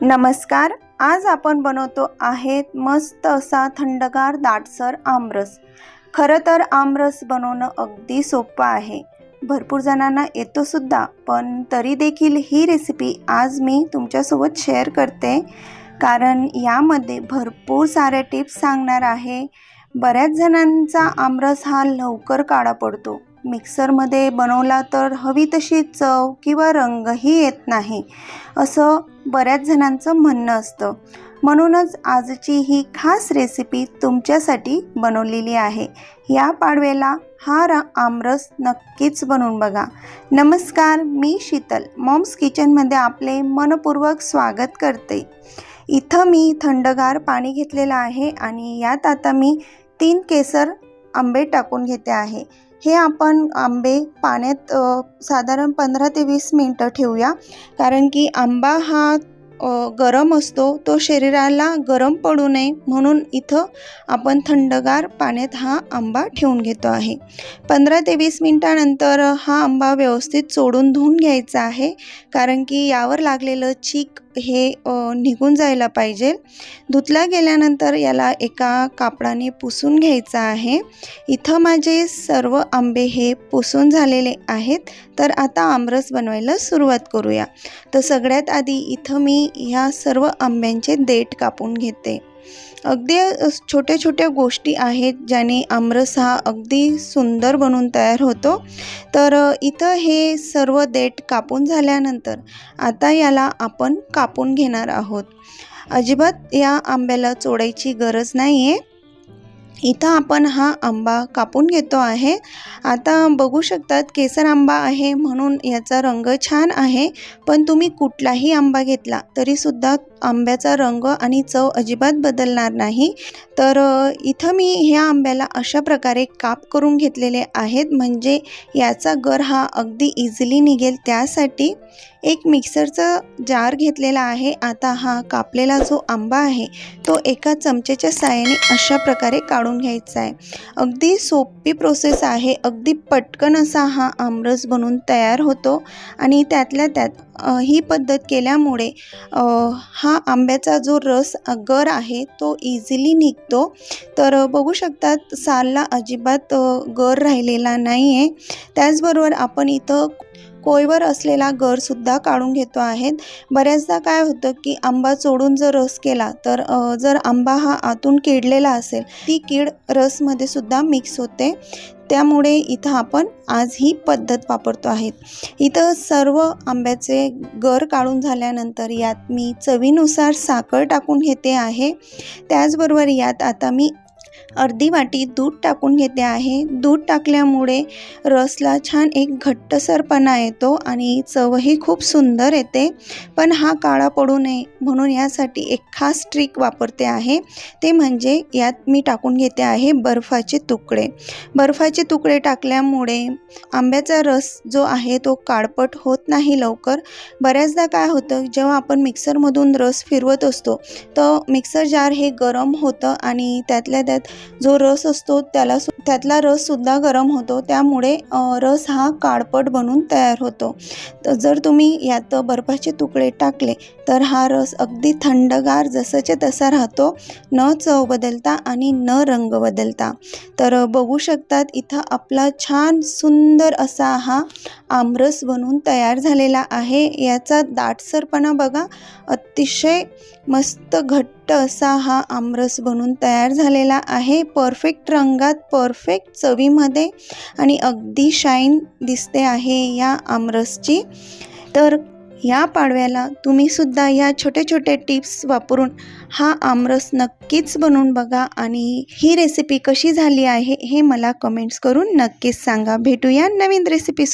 नमस्कार आज आपण बनवतो आहेत मस्त असा थंडगार दाटसर आमरस. खरं तर आमरस बनवणं अगदी सोपं आहे. भरपूर जणांना येतोसुद्धा पण तरी देखील ही रेसिपी आज मी तुमच्यासोबत शेअर करते. कारण यामध्ये भरपूर साऱ्या टिप्स सांगणार आहे. बऱ्याच जणांचा आमरस हा लवकर काळा पडतो. मिक्सरमध्ये बनवला तर हवी तशी चव किंवा रंगही येत नाही असं बऱ्याच जणांचं म्हणणं असतं. म्हणूनच आजची ही खास रेसिपी तुमच्यासाठी बनवलेली आहे. या पाडव्याला हा रा आमरस नक्कीच बनवून बघा. नमस्कार मी शीतल. मॉम्स किचनमध्ये आपले मनपूर्वक स्वागत करते. इथं मी थंडगार पाणी घेतलेलं आहे आणि यात आता मी तीन केसर आंबे टाकून घेते आहे. हे आपण आंबे पाण्यात साधारण पंधरा ते वीस मिनटं ठेवूया. कारण की आंबा हा गरम असतो तो शरीराला गरम पडू नये म्हणून इथं आपण थंडगार पाण्यात हा आंबा ठेवून घेतो आहे. पंधरा ते वीस मिनटानंतर हा आंबा व्यवस्थित सोडून धुवून घ्यायचा आहे. कारण की यावर लागलेलं चीक हे निघून जायला पाहिजे. धुतला गेल्यानंतर याला एका कापडाने पुसून घ्यायचं आहे. इथं माझे सर्व आंबे हे पुसून झालेले आहेत. तर आता आमरस बनवायला सुरुवात करूया. तर सगळ्यात आधी इथं मी ह्या सर्व आंब्यांचे देठ कापून घेते. अगदी छोट्या छोट्या गोष्टी आहेत ज्याने आमरस हा अगदी सुंदर बनून तयार होतो. तर इथं हे सर्व देठ कापून झाल्यानंतर आता याला आपण कापून घेणार आहोत. अजिबात या आंब्याला चोडायची गरज नाही आहे इथं आपण हा आंबा कापून घेतो आहे. आता बघू शकतात केसर आंबा आहे म्हणून याचा रंग छान आहे. पण तुम्ही कुठलाही आंबा घेतला तरीसुद्धा आंब्याचा रंग आणि चव अजिबात बदलणार नाही. तर इथं मी ह्या आंब्याला अशा प्रकारे काप करून घेतलेले आहेत. म्हणजे याचा गर हा अगदी इझिली निघेल त्यासाठी. एक मिक्सरचा जार घेतलेला आहे. आता हा कापलेला जो आंबा आहे तो एका चमचेच्या साहाय्याने अशा प्रकारे काढून घ्यायचा आहे. अगदी सोपी प्रोसेस आहे. अगदी पटकन असा हा आमरस बनून तयार होतो आणि त्यातल्या त्यात ही पद्धत केल्यामुळे हा आंब्याचा जो रस गर आहे तो इझिली निघतो. तर बघू शकतात सालला अजिबात गर राहिलेला नाही आहे त्याचबरोबर आपण इथं पोयवर असलेला गरसुद्धा काढून घेतो आहेत. बऱ्याचदा काय होतं की आंबा चोडून जर रस केला तर जर आंबा हा आतून किडलेला असेल ती कीड रसमध्ये सुद्धा मिक्स होते. त्यामुळे इथं आपण आज ही पद्धत वापरतो आहेत इथं सर्व आंब्याचे गर काढून झाल्यानंतर यात मी चवीनुसार साखर टाकून घेते आहे. त्याचबरोबर यात आता मी अर्धी वाटी दूध टाकून घेते आहे. दूध टाकल्यामुळे रसला छान एक घट्टसरपणा येतो आणि चवही खूप सुंदर येते. पण हा काळा पडू नये म्हणून यासाठी एक खास ट्रिक वापरते आहे. ते म्हणजे यात मी टाकून घेते आहे बर्फाचे तुकडे. बर्फाचे तुकडे टाकल्यामुळे आंब्याचा रस जो आहे तो काळपट होत नाही लवकर. बऱ्याचदा काय होतं जेव्हा आपण मिक्सरमधून रस फिरवत असतो तर मिक्सर जार हे गरम होतं आणि त्यातल्या त्यात जो रस असतो त्याला सु त्यातला रससुद्धा गरम होतो. त्यामुळे रस हा काळपट बनून तयार होतो. तर जर तुम्ही यात बर्फाचे तुकडे टाकले तर हा रस अगदी थंडगार जसंच्या तसा राहतो. न चव बदलता आणि न रंग बदलता. तर बघू शकतात इथं आपला छान सुंदर असा हा आमरस बनून तयार झालेला आहे. याचा दाटसरपणा बघा. अतिशय मस्त घट्ट असा हा आमरस बनून तयार झालेला आहे. परफेक्ट रंगात परफेक्ट चवीमध्ये आणि अगदी शाईन दिसते आहे या आमरसची. तर या पाडव्याला तुम्हीसुद्धा या छोटे छोटे टिप्स वापरून हा आमरस नक्कीच बनवून बघा आणि ही रेसिपी कशी झाली आहे हे मला कमेंट्स करून नक्कीच सांगा. भेटूया नवीन रेसिपी